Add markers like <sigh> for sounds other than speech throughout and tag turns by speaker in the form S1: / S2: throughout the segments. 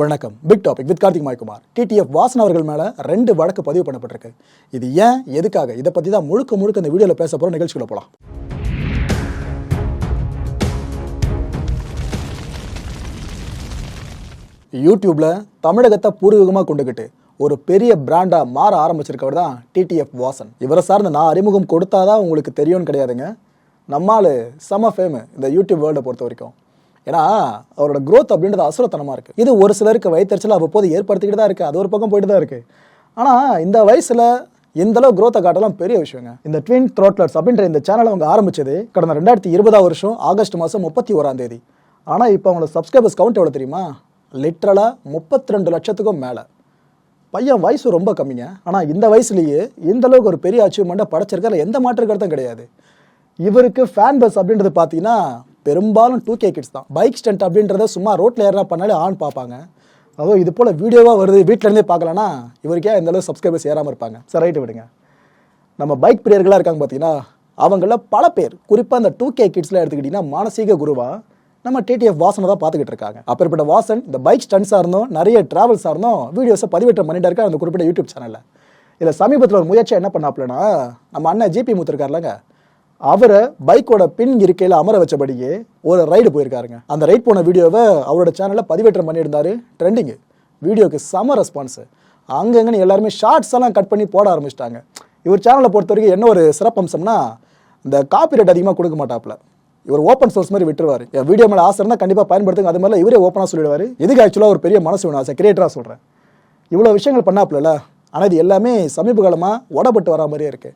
S1: வணக்கம். Big topic with Karthik Maykumar. TTF Vasan அவர்கள் மேல ரெண்டு வழக்கு பதிவு பண்ணப்பட்டிருக்கு. இது ஏன் எதுக்காக? இதை பத்தி தான் முழுக்க முழுக்க இந்த வீடியோல பேச போற நிகழ்ச்சிக்குள்ள போலாம். யூடியூப்ல தமிழகத்தை பூர்வீகமாக கொண்டுக்கிட்டு ஒரு பெரிய பிராண்டா மாற ஆரம்பிச்சிருக்கவர் தான் டிடிஎஃப் வாசன். இவரை சார்ந்த நான் அறிமுகம் கொடுத்தாதான் உங்களுக்கு தெரியும்னு கிடையாதுங்க. நம்மால் செம ஃபேமு இந்த யூடியூப் வேர்ல்டை பொறுத்த வரைக்கும். ஏன்னா அவரோட க்ரோத் அப்படின்றது அசுரத்தனமாக இருக்குது இது ஒரு சிலருக்கு வயிற்றுச்சல் அவ்வப்போது ஏற்படுத்திக்கிட்டு தான் இருக்குது அது ஒரு பக்கம் போயிட்டு தான் இருக்குது ஆனால் இந்த வயசில் எந்தளவு க்ரோத்தை காட்டலாம் பெரிய விஷயங்க. இந்த ட்வின் த்ரோட்லர்ஸ் அப்படின்ற இந்த சேனலை அவங்க ஆரம்பிச்சது கடந்த ரெண்டாயிரத்தி இருபதாம் வருஷம் ஆகஸ்ட் மாதம் முப்பத்தி ஓராம் தேதி. ஆனால் இப்போ அவங்களோட சப்ஸ்கிரைபர்ஸ் கவுண்ட் எவ்வளோ தெரியுமா? லிட்ரலாக முப்பத்தி ரெண்டு லட்சத்துக்கும் மேலே. பையன் வயசு ரொம்ப கம்மிங்க. ஆனால் இந்த வயசுலேயே இந்த அளவுக்கு ஒரு பெரிய அச்சீவ்மெண்ட்டை படைச்சிருக்கிற எந்த மாற்று கருத்தும் கிடையாது. இவருக்கு ஃபேன் பஸ் அப்படின்றது பார்த்தீங்கன்னா பெரும்பாலும் டூ கே கிட்ஸ் தான். பைக் ஸ்டண்ட் அப்படின்றத சும்மா ரோட்டில் ஏறா பண்ணாலே ஆன் பார்ப்பாங்க. அதோ இது போல் வீடியோவாக வருது வீட்டிலேருந்தே பார்க்கலன்னா இவருக்கே இந்த அளவு சப்ஸ்கிரைபர்ஸ் ஏறாமல் இருப்பாங்க. சரி ரைட்டு விடுங்க. நம்ம பைக் பிரியர்களாக இருக்காங்க பார்த்தீங்கன்னா அவங்கள பல பேர் குறிப்பாக அந்த டூ கே கிட்ஸில் எடுத்துக்கிட்டிங்கன்னா மானசீக குருவாக நம்ம டிடிஎஃப் வாசனை தான் பார்த்துக்கிட்டு இருக்காங்க. அப்பேற்பட்ட வாசன் இந்த பைக் ஸ்டன்ஸாக இருந்தோம் நிறைய டிராவல்ஸாக இருந்தோம் வீடியோஸை பதிவேற்றம் பண்ணிட்டு இருக்கா அந்த குறிப்பிட்ட யூடியூப் சேனலில் இதில் சமீபத்தில் ஒரு முயற்சி என்ன பண்ணாப்புலனா நம்ம அண்ணன் ஜிபி மூத்திருக்காருலங்க அவரை பைக்கோட பின் இருக்கையில் அமர வச்சபடியே ஒரு ரைடு போயிருக்காருங்க. அந்த ரைட் போன வீடியோவை அவரோட சேனலில் பதிவேற்றம் பண்ணியிருந்தாரு. ட்ரெண்டிங்கு வீடியோக்கு செம ரெஸ்பான்ஸு அங்கங்கன்னு எல்லாருமே ஷார்ட்ஸ் எல்லாம் கட் பண்ணி போட ஆரம்பிச்சிட்டாங்க. இவர் சேனலை பொறுத்த வரைக்கும் என்ன ஒரு சிறப்பம்சம்னா இந்த காப்பிரைட் அதிகமாக கொடுக்க மாட்டாப்புல. இவர் ஓப்பன் சோர்ஸ் மாதிரி விட்டுருவார். என் வீடியோ மேலே ஆசை இருந்தால் கண்டிப்பாக பயன்படுத்துங்க. அது மாதிரிலாம் இவரே ஓப்பனாக சொல்லிடுவார். இதுக்கு ஆக்சுவலாக ஒரு பெரிய மனசு வேணும்? ஆசை கிரியேட்டராக சொல்கிறேன் இவ்வளோ விஷயங்கள் பண்ணாப்புல ஆனால் இது எல்லாமே சமீப காலமாக உடப்பட்டு வரா மாதிரியே இருக்குது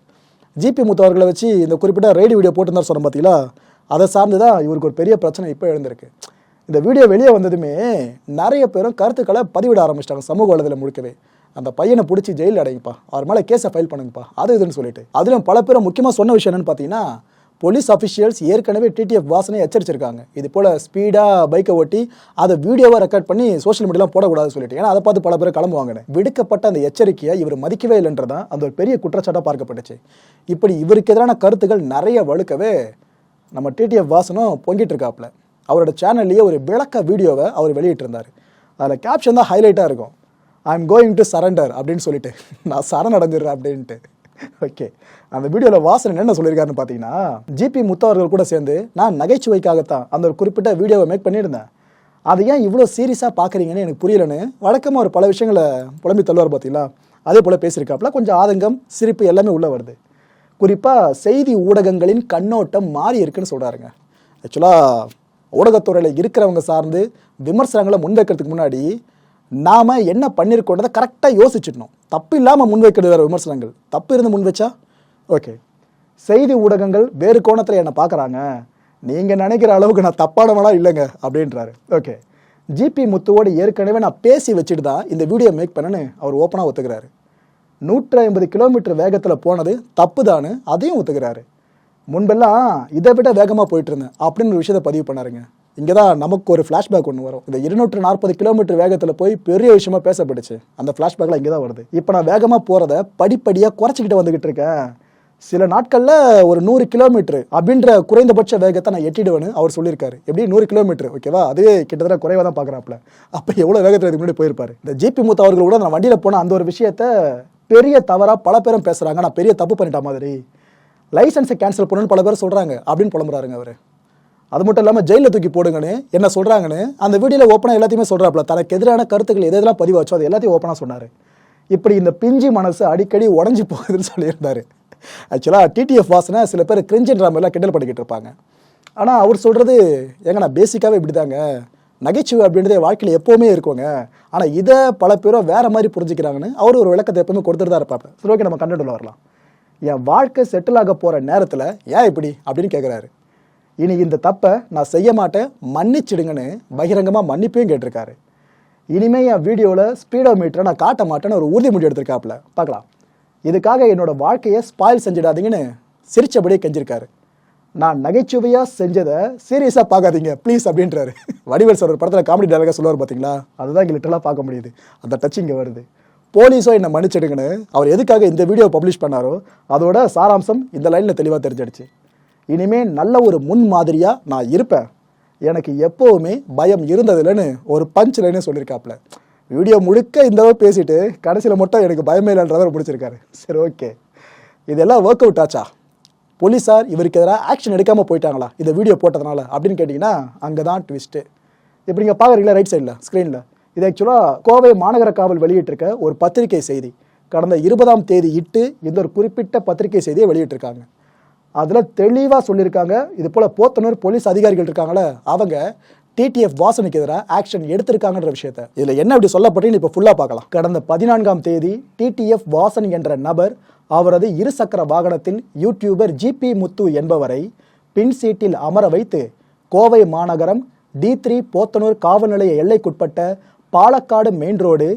S1: ஜிபி முத்து அவர்களை வச்சு இந்த குறிப்பிட்ட ரைடு வீடியோ போட்டிருந்தார் சொன்ன பார்த்தீங்களா அதை சார்ந்து தான் இவருக்கு ஒரு பெரிய பிரச்சனை இப்போ எழுந்திருக்கு. இந்த வீடியோ வெளியே வந்ததுமே நிறைய பேரும் கருத்துக்களை பதிவிட ஆரம்பிச்சிட்டாங்க சமூக வலைதளம் முழுக்கவே. அந்த பையனை பிடிச்சி ஜெயிலில் அடைங்கப்பா. அவர் மேலே கேஸை ஃபைல் பண்ணுங்கப்பா. அது இதுன்னு சொல்லிட்டு. அதிலும் பல பேரும் முக்கியமாக சொன்ன விஷயம் என்னன்னு பார்த்தீங்கன்னா போலீஸ் அஃபிஷியல்ஸ் ஏற்கனவே டிடிஎஃப் வாசனை எச்சரிச்சிருக்காங்க. இது போல் ஸ்பீடாக பைக்கை ஓட்டி அதை வீடியோவாக ரெக்கார்ட் பண்ணி சோஷியல் மீடியாலாம் போடக்கூடாதுன்னு சொல்லிட்டு. ஏன்னா அதை பார்த்து பல பேர் கிளம்புவாங்க விடுக்கப்பட்ட அந்த எச்சரிக்கையை இவர் மதிக்கவே இல்லைன்றதான் அந்த ஒரு பெரிய குற்றச்சாட்டாக பார்க்கப்பட்டுச்சு. இப்படி இவருக்கு எதிரான கருத்துக்கள் நிறைய வழுக்கவே நம்ம டிடிஎஃப் வாசனும் பொங்கிட்டு இருக்காப்புல. அவரோட சேனல்லையே ஒரு விளக்க வீடியோவை அவர் வெளியிட்டிருந்தார். அதில் கேப்ஷன் தான் ஹைலைட்டாக இருக்கும். I am going to surrender அப்படின்னு சொல்லிட்டு. நான் சரண் அடைஞ்சிடுறேன் அப்படின்ட்டு. ஓகே அந்த வீடியோவில் வாசன் என்ன சொல்லியிருக்காருன்னு பார்த்தீங்கன்னா ஜிபி முத்தவர்கள் கூட சேர்ந்து நான் நகைச்சுவைக்காகத்தான் அந்த ஒரு குறிப்பிட்ட வீடியோவை மேக் பண்ணியிருந்தேன். அதை ஏன் இவ்வளோ சீரியஸாக பார்க்குறீங்கன்னு எனக்கு புரியலன்னு வழக்கமாக ஒரு பல விஷயங்களை புலம்பி தள்ளுவார் பார்த்தீங்களா அதே போல் பேசியிருக்காப்புல கொஞ்சம் ஆதங்கம் சிரிப்பு எல்லாமே உள்ளே வருது. குறிப்பாக செய்தி ஊடகங்களின் கண்ணோட்டம் மாறி இருக்குன்னு சொல்கிறாருங்க ஆக்சுவலாக ஊடகத்துறையில் இருக்கிறவங்க சார்ந்து விமர்சனங்களை முன்வைக்கிறதுக்கு முன்னாடி நாம் என்ன பண்ணியிருக்கோன்றதை கரெக்டாக யோசிச்சிடணும். தப்பு இல்லாமல் முன்வைக்கிறது வேறு விமர்சனங்கள். தப்பு இருந்து முன் வச்சா ஓகே செய்தி ஊடகங்கள் வேறு கோணத்தில் என்னை பார்க்குறாங்க. நீங்கள் நினைக்கிற அளவுக்கு நான் தப்பானவனாக இல்லைங்க அப்படின்றாரு. ஓகே ஜிபி முத்துவோடு ஏற்கனவே நான் பேசி வச்சுட்டு தான் இந்த வீடியோ மேக் பண்ணேன்னு அவர் ஓப்பனாக ஒத்துக்கிறாரு. நூற்றி ஐம்பது கிலோமீட்டர் வேகத்தில் போனது தப்பு தானு அதையும் ஒத்துக்கிறாரு. முன்பெல்லாம் இதை விட வேகமாக போயிட்டு இருந்தேன் அப்படின்னு ஒரு விஷயத்தை பதிவு பண்ணாருங்க. இங்கே தான் நமக்கு ஒரு ஃப்ளாஷ்பேக் ஒன்று வரும். இந்த இருநூற்று நாற்பது கிலோமீட்டர் வேகத்தில் போய் பெரிய விஷயமா பேசப்பட்டுச்சு. அந்த ஃப்ளாஷ்பேக்லாம் இங்கே தான் வருது. இப்போ நான் வேகமாக போகிறத படிப்படியாக குறைச்சிக்கிட்டு வந்துக்கிட்டு இருக்கேன். சில நாட்களில் ஒரு நூறு கிலோமீட்டர் அப்படின்ற குறைந்தபட்ச வேகத்தை நான் எட்டிடுவேன்னு அவர் சொல்லியிருக்காரு. எப்படி? நூறு கிலோமீட்டர் ஓகேவா அதுவே கிட்டத்தட்ட குறைவாக தான் பார்க்குறாப்புல அப்போ எவ்வளோ வேகத்தில் இதுக்கு முன்னாடி போயிருப்பாரு? இந்த ஜிபி மூத்த அவர்கள் கூட நான் வண்டியில் போன அந்த ஒரு விஷயத்த பெரிய தவறாக பல பேரும் பேசுகிறாங்க நான் பெரிய தப்பு பண்ணிட்ட மாதிரி. லைசன்ஸை கேன்சல் பண்ணணும்னு பல பேர் சொல்கிறாங்க அப்படின்னு புலம்புறாருங்க அவர். அது மட்டும் இல்லாமல் ஜெயிலில் தூக்கி போடுங்கன்னு என்ன சொல்கிறாங்கன்னு அந்த வீடியோவில் ஓப்பனாக எல்லாத்தையுமே சொல்கிறாப்புல தனக்கு எதிரான கருத்துக்கள் எது எதெல்லாம் பதிவாச்சோ அது எல்லாத்தையும் ஓப்பனாக சொன்னார். இப்படி இந்த பிஞ்சி மனசு அடிக்கடி உடஞ்சி போகுதுன்னு சொல்லியிருந்தார். ஆக்சுவலாக டிடிஎஃப் வாசனை சில பேர் கிரிஞ்சின்ற மாதிரிலாம் கிண்டல் பண்ணிக்கிட்டு இருப்பாங்க. ஆனால் அவர் சொல்கிறது ஏங்க நான் பேசிக்காகவே இப்படி தாங்க நகைச்சுவை அப்படின்றதே வாழ்க்கையில் எப்போவுமே இருக்குங்க. ஆனால் இதை பல பேரும் வேறு மாதிரி புரிஞ்சுக்கிறாங்கன்னு அவர் ஒரு விளக்கத்தை எப்பவுமே கொடுத்துட்டு தான் இருப்பாங்க சரி ஓகே நம்ம கண்டுட்டு வரலாம். என் வாழ்க்கை செட்டில் ஆக போகிற நேரத்தில் ஏன் இப்படி? அப்படின்னு கேட்குறாரு இனி இந்த தப்பை நான் செய்ய மாட்டேன் மன்னிச்சிடுங்கன்னு பகிரங்கமாக மன்னிப்பையும் கேட்டிருக்காரு. இனிமே என் வீடியோவில் ஸ்பீடோ மீட்டரை நான் காட்ட மாட்டேன்னு ஒரு உறுதிமொழி எடுத்திருக்காப்புல. பார்க்கலாம். இதுக்காக என்னோடய வாழ்க்கையை ஸ்பாயில் செஞ்சிடாதீங்கன்னு சிரிச்சபடியே கெஞ்சிருக்காரு. நான் நகைச்சுவையாக செஞ்சதை சீரியஸாக பார்க்காதீங்க ப்ளீஸ் அப்படின்றாரு. <laughs> வடிவேல் சார் ஒரு படத்தில் காமெடி டேரக்டாக சொல்லுவார் பார்த்தீங்களா அதுதான் இங்கே லிட்டலாக பார்க்க முடியுது. அந்த டச் இங்கே வருது. போலீஸோ என்னை மன்னிச்சிடுங்கன்னு அவர் எதுக்காக இந்த வீடியோ பப்ளிஷ் பண்ணாரோ அதோட சாராம்சம் இந்த லைனில் தெளிவாக தெரிஞ்சிடுச்சு. இனிமே நல்ல ஒரு முன் மாதிரியாக நான் இருப்பேன். எனக்கு எப்போவுமே பயம் இருந்ததில்லைன்னு ஒரு பஞ்ச் லைனே சொல்லியிருக்காப்புல வீடியோ முழுக்க இந்த அளவு பேசிட்டு கடைசியில் மட்டும் எனக்கு பயமே இல்லைன்றதை முடிச்சிருக்காரு. சரி ஓகே இதெல்லாம் ஒர்க் அவுட் ஆச்சா? போலீஸார் இவருக்கு எதிராக ஆக்ஷன் எடுக்காமல் போயிட்டாங்களா? இந்த வீடியோ போட்டதுனால அப்படின்னு கேட்டிங்கன்னா அங்கே தான் ட்விஸ்ட்டு இப்போ நீங்கள் பார்க்குறீங்களா ரைட் சைடில் ஸ்க்ரீனில் இது ஆக்சுவலாக கோவை மாநகர காவல் வெளியிட்டிருக்க ஒரு பத்திரிகை செய்தி. கடந்த இருபதாம் தேதி இட்டு இந்த ஒரு குறிப்பிட்ட பத்திரிகை செய்தியை வெளியிட்டிருக்காங்க. அதில் தெளிவாக சொல்லியிருக்காங்க. இது போல் போத்தனூர் போலீஸ் அதிகாரிகள் இருக்காங்களே அவங்க டிடிஎஃப் வாசனுக்கு எதிராக ஆக்ஷன் எடுத்திருக்காங்கன்ற விஷயத்த. இதில் என்ன அப்படி சொல்லப்பட்டீங்கன்னு இப்போ ஃபுல்லாக பார்க்கலாம். கடந்த பதினான்காம் தேதி டிடிஎஃப் வாசன் என்ற நபர் அவரது இருசக்கர வாகனத்தில் யூடியூபர் ஜிபி முத்து என்பவரை பின் சீட்டில் அமர வைத்து கோவை மாநகரம் டி த்ரீ போத்தனூர் காவல் நிலைய எல்லைக்குட்பட்ட Palakkad main road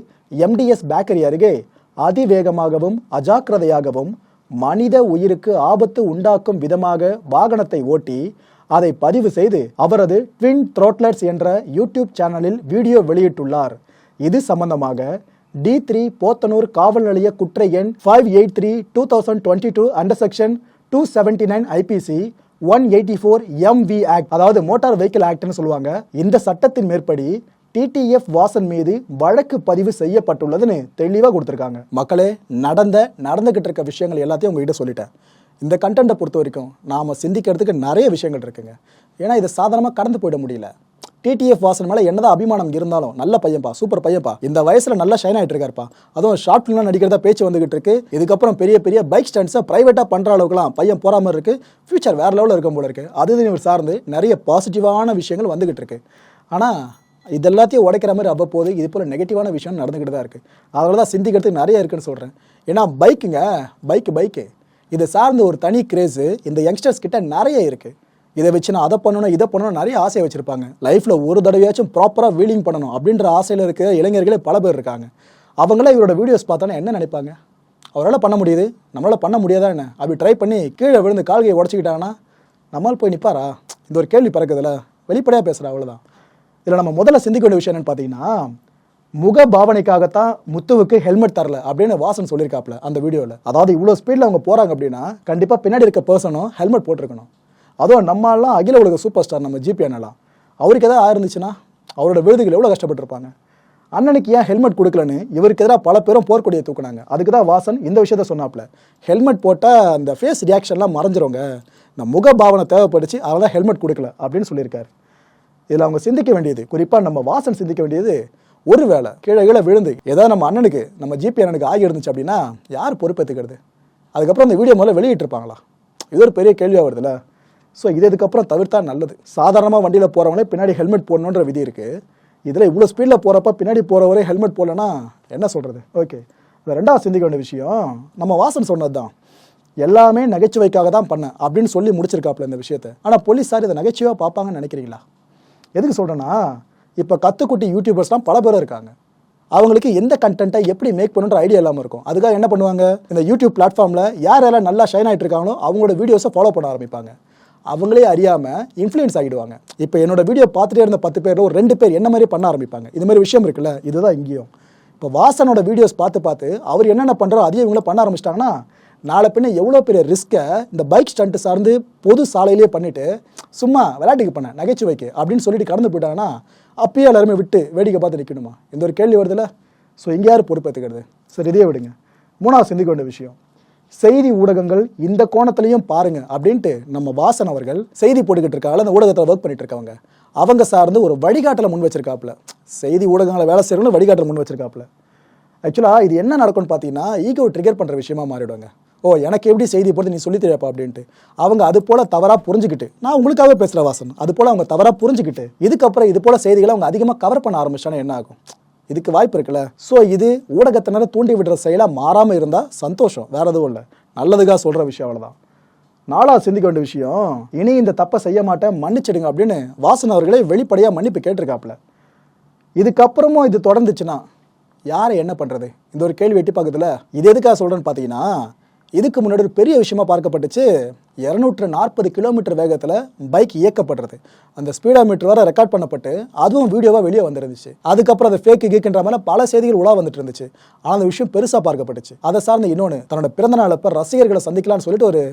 S1: MTS bakery அருகே அதிவேகமாகவும் அஜாக்கிரதையாகவும் மனித உயிருக்கு ஆபத்து உண்டாக்கும் விதமாக வாகனத்தை ஓட்டி அதை பதிவு செய்து அவரது ட்வின் த்ரோட்லர்ஸ் என்ற யூடியூப் சேனலில் வீடியோ வெளியிட்டுள்ளார். இது சம்பந்தமாக டி த்ரீ போத்தனூர் காவல் நிலைய குற்ற எண் five eight three two thousand twenty two under section two seventy nine IPC one eighty four MV act அதாவது மோட்டார் வெஹிக்கிள் ஆக்ட்னு சொல்லுவாங்க. இந்த சட்டத்தின் மேற்படி டிடிஎஃப் வாசன் மீது வழக்கு பதிவு செய்யப்பட்டுள்ளதுன்னு தெளிவாக கொடுத்துருக்காங்க. மக்களே நடந்த நடந்துகிட்டு இருக்க விஷயங்கள் எல்லாத்தையும் உங்ககிட்ட சொல்லிட்டேன். இந்த கண்டென்ட்டை பொறுத்த வரைக்கும் நாம் சிந்திக்கிறதுக்கு நிறைய விஷயங்கள் இருக்குங்க. ஏன்னா இதை சாதாரணமாக கடந்து போயிட முடியல. டிடிஎஃப் வாசன் மேலே என்னதான் அபிமானம் இருந்தாலும் நல்ல பையன்ப்பா சூப்பர் பையன்ப்பா இந்த வயசுல நல்லா ஷைன் ஆகிட்டு இருக்காருப்பா. அதுவும் ஷார்ட் ஃபிலிம்லாம் நடிக்கிறதா பேச்சு வந்துகிட்டு இருக்கு. இதுக்கப்புறம் பெரிய பெரிய பைக் ஸ்டாண்ட்ஸை பிரைவேட்டாக பண்ணுற அளவுக்குலாம் பையன் போகிற மாதிரி இருக்கு. ஃபியூச்சர் வேற லெவலில் இருக்கும் போல இருக்கு. அது இவர் சார்ந்து நிறைய பாசிட்டிவான விஷயங்கள் வந்துகிட்டு இருக்கு. ஆனால் இது எல்லாத்தையும் உடைக்கிற மாதிரி அவ்வப்போது இது போல் நெகட்டிவான விஷயம் நடந்துக்கிட்டு தான் இருக்குது அதனால தான் சிந்திக்கிறதுக்கு நிறைய இருக்குன்னு சொல்கிறேன் ஏன்னா பைக்குங்க பைக்கு பைக்கு இதை சார்ந்த ஒரு தனி கிரேஸு இந்த யங்ஸ்டர்ஸ் கிட்ட நிறைய இருக்குது இதை வச்சு நான் அதை பண்ணணும் இதை பண்ணணும் நிறைய ஆசையை வச்சுருப்பாங்க. லைஃப்பில் ஒரு தடவையாச்சும் ப்ராப்பராக வீலிங் பண்ணணும் அப்படின்ற ஆசையில் இருக்க இளைஞர்களே பல பேர் இருக்காங்க. அவங்களாம் இவரோட வீடியோஸ் பார்த்தோன்னா என்ன நினைப்பாங்க? அவரால் பண்ண முடியுது? நம்மளால் பண்ண முடியாதா என்ன? அப்படி ட்ரை பண்ணி கீழே விழுந்து கால்கையை உடச்சிக்கிட்டாங்கன்னா நம்மால் போய் நிற்பாரா இந்த ஒரு கேள்வி பிறக்குதுல. வெளிப்படையாக பேசுகிறா அவ்வளோதான் இதில் நம்ம முதல்ல சிந்திக்க வேண்டிய விஷயம் என்னன்னு பார்த்தீங்கன்னா முக பாவனைக்காகத்தான் முத்துவுக்கு ஹெல்மெட் தரல அப்படின்னு வாசன் சொல்லியிருக்காப்ல அந்த வீடியோவில் அதாவது இவ்வளோ ஸ்பீடில் அவங்க போகிறாங்க அப்படின்னா கண்டிப்பாக பின்னாடி இருக்க பர்சனும் ஹெல்மெட் போட்டிருக்கணும். அதுவும் நம்மளாம் அகில உலக சூப்பர் ஸ்டார் நம்ம ஜிபி அண்ணலாம். அவருக்கு எதாவது ஆயிருந்துச்சுன்னா அவரோட விருதுகள் எவ்வளோ கஷ்டப்பட்டிருப்பாங்க? அண்ணனுக்கு ஏன் ஹெல்மெட் கொடுக்கலன்னு இவருக்கு எதிராக பல பேரும் போர்க்கொடியை தூக்குனாங்க. அதுக்கு தான் வாசன் இந்த விஷயத்த சொன்னாப்ல ஹெல்மெட் போட்டால் அந்த ஃபேஸ் ரியாக்ஷன்லாம் மறைஞ்சிருவங்க இந்த முக பாவனை தேவைப்படுச்சு அதெல்லாம் ஹெல்மெட் கொடுக்கல அப்படின்னு சொல்லியிருக்காரு. இதில் அவங்க சிந்திக்க வேண்டியது குறிப்பாக நம்ம வாசன் சிந்திக்க வேண்டியது ஒரு வேளை. கீழே கீழே விழுந்து ஏதாவது நம்ம அண்ணனுக்கு நம்ம ஜிபி அண்ணனுக்கு ஆகி இருந்துச்சு அப்படின்னா யார் பொறுப்பேற்றுக்கிறது அதுக்கப்புறம் அந்த வீடியோ முதல்ல வெளியிட்டிருப்பாங்களா? இது ஒரு பெரிய கேள்வியாக வருதுல்ல? ஸோ இது இதுக்கப்புறம் தவிர்த்தா நல்லது. சாதாரணமாக வண்டியில் போகிறவங்களே பின்னாடி ஹெல்மெட் போடணுன்ற விதி இருக்குது இதில் இவ்வளோ ஸ்பீடில் போகிறப்ப பின்னாடி போகிறவரே ஹெல்மெட் போடலன்னா என்ன சொல்கிறது ஓகே இந்த ரெண்டாவது சிந்திக்க வேண்டிய விஷயம் நம்ம வாசன் சொன்னது தான். எல்லாமே நகைச்சுவைக்காக தான் பண்ணேன் அப்படின்னு சொல்லி முடிச்சிருக்காப்புல இந்த விஷயத்தை. ஆனால் போலீஸார் இதை நகைச்சுவாக பார்ப்பாங்கன்னு நினைக்கிறீங்களா? எதுக்கு சொல்கிறேன்னா இப்போ கத்துக்குட்டி யூடியூபர்ஸ்லாம் பல பேர் இருக்காங்க. அவங்களுக்கு எந்த கண்டென்ட்டை எப்படி மேக் பண்ணுன்ற ஐடியா இல்லாமல் இருக்கும். அதுக்காக என்ன பண்ணுவாங்க? இந்த யூடியூப் பிளாட்ஃபார்மில் யார் யாரெல்லாம் நல்லா ஷைன் ஆகிட்டு இருக்காங்களோ அவங்களோட வீடியோஸை ஃபாலோ பண்ண ஆரம்பிப்பாங்க. அவங்களே அறியாமல் இன்ஃப்ளூயன்ஸ் ஆகிடுவாங்க. இப்போ என்னோட வீடியோ பார்த்துட்டே இருந்த பத்து பேர் ஒரு ரெண்டு பேர் என்ன மாதிரி பண்ண ஆரம்பிப்பாங்க? இது மாதிரி விஷயம் இருக்குல்ல இதுதான் இங்கேயும். இப்போ வாசனோட வீடியோஸ் பார்த்து பார்த்து அவர் என்னென்ன பண்ணுறோ அதையும் இவங்கள பண்ண ஆரம்பிச்சிட்டாங்கன்னா நாளை பின்ன எவ்வளோ பெரிய ரிஸ்க்கை இந்த பைக் ஸ்டண்ட்டு சார்ந்து பொது சாலையிலேயே பண்ணிவிட்டு சும்மா விளையாட்டுக்கு பண்ண நகைச்சுவைக்கு அப்படின்னு சொல்லிட்டு கடந்து போயிட்டாங்கன்னா அப்பயே எல்லாருமே விட்டு வேடிக்கை பார்த்து நிற்கணுமா இந்த ஒரு கேள்வி வருதுல்ல? ஸோ எங்கேயாரு யார் பொறுப்பேற்றுக்கிறது சரி இதே விடுங்க. மூணாவது சிந்திக்க வேண்டிய விஷயம். செய்தி ஊடகங்கள் இந்த கோணத்திலையும் பாருங்க அப்படின்ட்டு நம்ம வாசன் அவர்கள் செய்தி போட்டுக்கிட்டு இருக்காங்க அந்த ஊடகத்தில் ஒர்க் பண்ணிட்டு இருக்கவங்க. அவங்க சார்ந்து ஒரு வழிகாட்டலை முன் வச்சிருக்காப்புல. செய்தி ஊடகங்களை வேலை செய்யணும்னு வழிகாட்டலை முன் வச்சிருக்காப்புல. ஆக்சுவலாக இது என்ன நடக்கும்னு பார்த்தீங்கன்னா ஈகோ ட்ரிகர் பண்ணுற விஷயமா மாறிடுவாங்க. ஓ எனக்கு எப்படி செய்தி பொறுத்து நீ சொல்லி தெரியப்பா அப்படின்ட்டு. அவங்க அது போல் தவறாக புரிஞ்சுக்கிட்டு நான் உங்களுக்காக பேசுகிற வாசன். அது போல் அவங்க தவறாக புரிஞ்சுக்கிட்டு இதுக்கப்புறம் இது போல் செய்திகளை அவங்க அதிகமாக கவர் பண்ண ஆரம்பிச்சானா என்ன ஆகும்? இதுக்கு வாய்ப்பு இருக்குல்ல? ஸோ இது ஊடகத்தினரை தூண்டி விடுற செயலாக மாறாமல் இருந்தால் சந்தோஷம். வேற எதுவும் இல்லை. நல்லதுக்காக சொல்கிற விஷயம் அவ்வளோதான் நாலாவது சிந்திக்க வேண்டிய விஷயம் இனி இந்த தப்பை செய்ய மாட்டேன் மன்னிச்சிடுங்க அப்படின்னு வாசன் அவர்களே வெளிப்படையாக மன்னிப்பு கேட்டிருக்காப்புல. இதுக்கப்புறமும் இது தொடர்ந்துச்சுன்னா யாரை என்ன பண்ணுறது இந்த ஒரு கேள்வி எட்டி பார்க்குதுல இது எதுக்காக சொல்கிறேன்னு பார்த்தீங்கன்னா இதுக்கு முன்னாடி ஒரு பெரிய விஷயமா பார்க்கப்பட்டுச்சு. இரநூற்று நாற்பது கிலோமீட்டர் வேகத்தில் பைக் இயக்கப்படுறது. அந்த ஸ்பீடோமீட்டர் வர ரெக்கார்ட் பண்ணப்பட்டு அதுவும் வீடியோவாக வெளியே வந்துருந்துச்சு. அதுக்கப்புறம் அது ஃபேக்கு கீக்குன்ற மாதிரி பல செய்திகள் உலா வந்துட்டு இருந்துச்சு. ஆனால் அந்த விஷயம் பெருசாக பார்க்கப்பட்டுச்சு. அதை சார்ந்த இன்னொன்று தன்னோட பிறந்த நாள் அப்போ ரசிகர்களை சந்திக்கலாம்னு சொல்லிட்டு ஒரு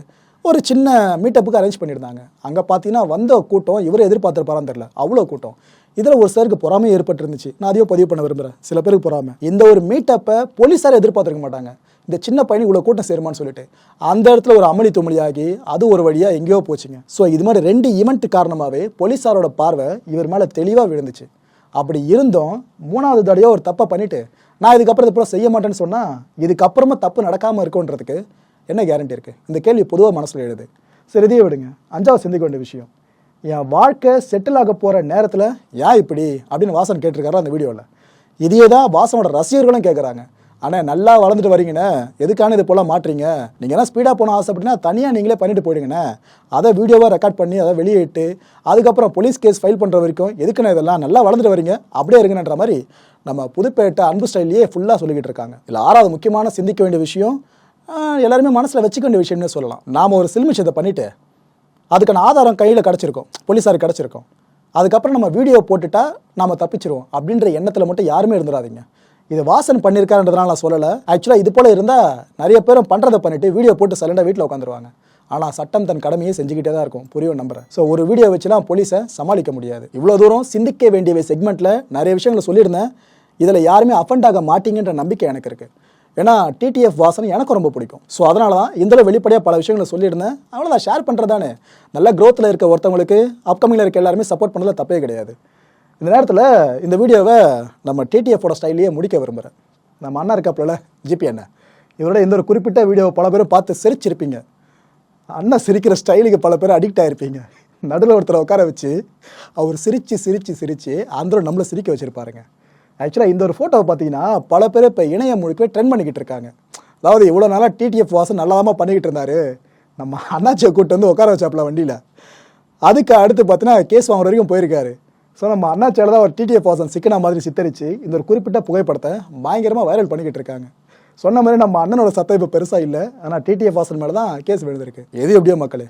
S1: ஒரு சின்ன மீட்டப்புக்கு அரேஞ்ச் பண்ணியிருந்தாங்க. அங்கே பார்த்தீங்கன்னா வந்த கூட்டம் இவரை எதிர்பார்த்துருப்பாரான்னு தெரில அவ்வளோ கூட்டம். இதில் ஒரு சிலருக்கு பொறாமை ஏற்பட்டிருந்துச்சு. நான் அதையும் பதிவு பண்ண விரும்புகிறேன் சில பேருக்கு பொறாமை. இந்த ஒரு மீட்டப்பை போலீஸார் எதிர்பார்த்துருக்க மாட்டாங்க. இந்த சின்ன பையன் இவ்வளோ கூட்டம் சேருமான்னு சொல்லிட்டு அந்த இடத்துல ஒரு அமளி துமளியாகி அது ஒரு வழியாக எங்கேயோ போச்சுங்க. ஸோ இது மாதிரி ரெண்டு ஈவெண்ட் காரணமாகவே போலீஸாரோட பார்வை இவர் மேலே தெளிவாக விழுந்துச்சு. அப்படி இருந்தும் மூணாவது தடையோ ஒரு தப்பை பண்ணிவிட்டு நான் இதுக்கப்புறம் இதுக்கப்புறம் செய்ய மாட்டேன்னு சொன்னால் இதுக்கப்புறமா தப்பு நடக்காமல் இருக்குன்றதுக்கு என்ன கேரண்டி இருக்குது இந்த கேள்வி பொதுவாக மனசில் எழுது. சரி இதையே விடுங்க. அஞ்சாவது சிந்திக்க வேண்டிய விஷயம். என் வாழ்க்கை செட்டில் ஆக போகிற நேரத்தில் ஏன் இப்படி? அப்படின்னு வாசன் கேட்டிருக்காரு அந்த வீடியோவில் இதையே தான் வாசனோட ரசிகர்களும் கேட்குறாங்க அண்ணே நல்லா வளர்ந்துட்டு வரீங்கண்ணே. எதுக்கான இது போல் மாட்டுறீங்க? நீங்கள் என்ன ஸ்பீடாக போன ஆசைப்பட்டீங்கன்னா தனியாக நீங்களே பண்ணிட்டு போயிடுங்கண்ணே. அதை வீடியோவாக ரெக்கார்ட் பண்ணி அதை வெளியிட்டு அதுக்கப்புறம் போலீஸ் கேஸ் ஃபைல் பண்ணுற வரைக்கும் எதுக்குண்ணே இதெல்லாம்? நல்லா வளர்ந்துட்டு வரீங்க. அப்படியே இருங்கன்ற மாதிரி நம்ம புதுப்பேட்டை அன்பு ஸ்டைல்லையே ஃபுல்லாக சொல்லிக்கிட்டு இருக்காங்க. இதில் ஆறாவது முக்கியமான சிந்திக்க வேண்டிய விஷயம் எல்லாருமே மனசில் வச்சுக்க வேண்டிய விஷயம்னு சொல்லலாம். நாம் ஒரு சிலுமிச்சத்தை பண்ணிவிட்டு அதுக்கான ஆதாரம் கையில் கிடச்சிருக்கும். போலீஸார் கிடச்சிருக்கும். அதுக்கப்புறம் நம்ம வீடியோ போட்டுட்டா நாம் தப்பிச்சிருவோம். அப்படின்ற எண்ணத்தில் மட்டும் யாருமே இருந்துடாதீங்க. இது வாசன் பண்ணியிருக்காருன்றதுனால நான் சொல்லலை. ஆக்சுவலாக இது போல் இருந்தால் நிறைய பேரும் பண்ணுறதை பண்ணிட்டு வீடியோ போட்டு சைலண்டாக வீட்டில் உட்காந்துருவாங்க. ஆனால் சட்டம் தன் கடமையை செஞ்சுக்கிட்டே தான் இருக்கும். புரியும் நம்புறேன். ஸோ ஒரு வீடியோ வச்சுலாம் போலீஸை சமாளிக்க முடியாது. இவ்வளோ தூரம் சிந்திக்க வேண்டிய செக்மெண்ட்டில் நிறைய விஷயங்களை சொல்லியிருந்தேன். இதில் யாருமே அஃபண்ட் ஆக மாட்டீங்கன்ற நம்பிக்கை எனக்கு இருக்குது ஏன்னா டிடிஎஃப் வாசனை எனக்கு ரொம்ப பிடிக்கும். ஸோ அதனால தான் இதில் வெளிப்படையாக பல விஷயங்களை சொல்லியிருந்தேன். அவ்வளோதான் ஷேர் பண்ணுறதானே நல்ல க்ரோத்தில் இருக்க ஒருத்தவங்களுக்கு அப்கமிங்கில் இருக்க எல்லாருமே சப்போர்ட் பண்ணல தப்பே கிடையாது. இந்த நேரத்தில் இந்த வீடியோவை நம்ம டிடிஎஃபோட ஸ்டைலையே முடிக்க விரும்புகிறேன் நம்ம அண்ணா இருக்காப்புல ஜிபி அண்ணன் இவரோட இந்த ஒரு குறிப்பிட்ட வீடியோவை பல பேரும் பார்த்து சிரிச்சிருப்பீங்க. அண்ணா சிரிக்கிற ஸ்டைலுக்கு பல பேர் அடிக்ட் ஆகிருப்பீங்க நடுவில் ஒருத்தரை உட்கார வச்சு அவர் சிரித்து சிரித்து சிரித்து அந்த நம்மளை சிரிக்க வச்சுருப்பாருங்க. ஆக்சுவலாக இந்த ஒரு ஃபோட்டோவை பார்த்தீங்கன்னா பல பேர் இப்போ இணையம் முழுக்க ட்ரெண்ட் பண்ணிக்கிட்டு இருக்காங்க. அதாவது இவ்வளோ நாளாக டிடிஎஃப் வாசம் நல்லாதாம்மா பண்ணிக்கிட்டு இருந்தாரு. நம்ம அண்ணாச்சியை கூப்பிட்டு வந்து உட்கார வச்சாப்புல வண்டியில். அதுக்கு அடுத்து பார்த்தீங்கன்னா கேஸ் வாங்குற வரைக்கும் போயிருக்காரு. ஸோ நம்ம அண்ணாச்சியால் தான் ஒரு டிடிஎஃப் பர்சன் சிக்கனா மாதிரி சித்தரித்து இந்த ஒரு குறிப்பிட்ட புகைப்படத்தை பயங்கரமாக வைரல் பண்ணிக்கிட்டு இருக்காங்க. சொன்ன மாதிரி நம்ம அண்ணனோட சத்தம் இப்போ பெருசாக இல்லை. ஆனால் டிடிஎஃப் வாசன் மேலே தான் கேஸ் விழுந்திருக்கு. எது எப்படியோ மக்களே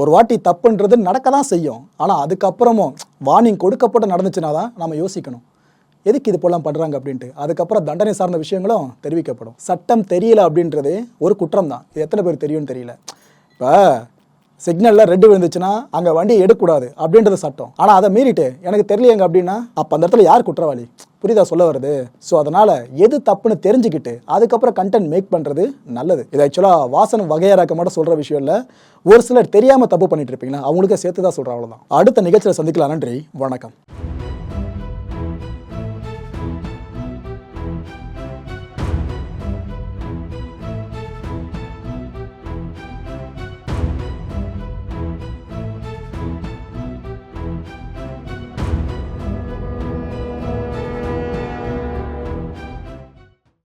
S1: ஒரு வாட்டி தப்புன்றது நடக்க தான் செய்யும். ஆனால் அதுக்கப்புறமும் வார்னிங் கொடுக்கப்பட்டு நடந்துச்சுன்னா தான் நம்ம யோசிக்கணும். எதுக்கு இது போலாம் பண்ணுறாங்க அப்படின்ட்டு. அதுக்கப்புறம் தண்டனை சார்ந்த விஷயங்களும் தெரிவிக்கப்படும். சட்டம் தெரியல அப்படின்றது ஒரு குற்றம் தான். இது எத்தனை பேர் தெரியும்னு தெரியல. இப்போ சிக்னலில் ரெட்டு விழுந்துச்சுன்னா அங்கே வண்டி எடுக்கக்கூடாது அப்படின்றது சட்டம். ஆனால் அதை மீறிட்டு எனக்கு தெரியலையங்க அப்படின்னா அப்போ அந்த இடத்துல யார் குற்றவாளி? புரியுதா சொல்ல வருது? ஸோ அதனால் எது தப்புன்னு தெரிஞ்சுக்கிட்டு அதுக்கப்புறம் கண்டென்ட் மேக் பண்ணுறது நல்லது. இது ஆக்சுவலாக வாசனை வகையறாக்க மட்டும் சொல்கிற விஷயம் இல்லை. ஒரு சிலர் தெரியாமல் தப்பு பண்ணிட்டு இருப்பீங்களா அவங்களுக்கே சேர்த்து தான் சொல்கிறேன் அவ்வளோதான் அடுத்த நிகழ்ச்சியில் சந்திக்கலாம். நன்றி. வணக்கம்.